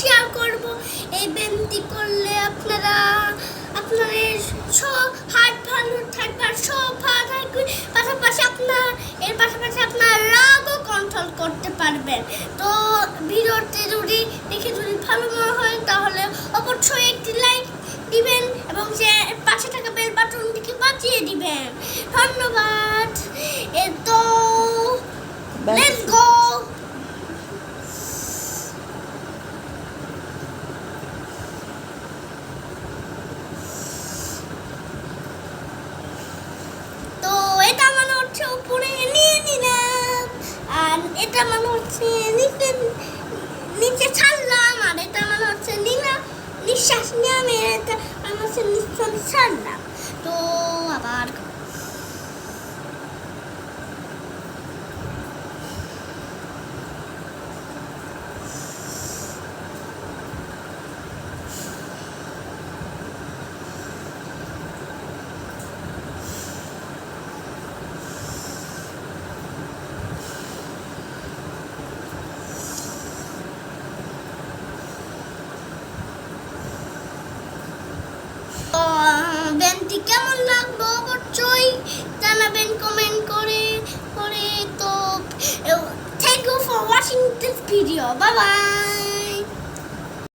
Share করব। এই ব্যায়ামটি করলে আপনারা আপনাদের সব হার্ট ভালো থাকবার সব ভালো থাকবে। পাশাপাশি আপনার এর পাশাপাশি আপনার রাগও কন্ট্রোল করতে পারবেন। তো ভিডিওটি যদি দেখে যদি ভালো মনে হয় তাহলে অবশ্যই একটি লাইক দিবেন এবং যে পাশে থাকা বেল বাটনটিকে বাঁচিয়ে দিবেন। ধন্যবাদ। এ তো এত এটা মানে হচ্ছে নিচে নিচে ছাড়লাম, আর এটা মানে হচ্ছে নিলাম নিঃশ্বাস নিয়ে আমি এটা মানে হচ্ছে নিঃশ্বাস ছাড়লাম। তো আবার তো ব্যান্ডটি কেমন লাগল অবশ্যই জানাবেন comment করে করে তো thank you for watching this video bye bye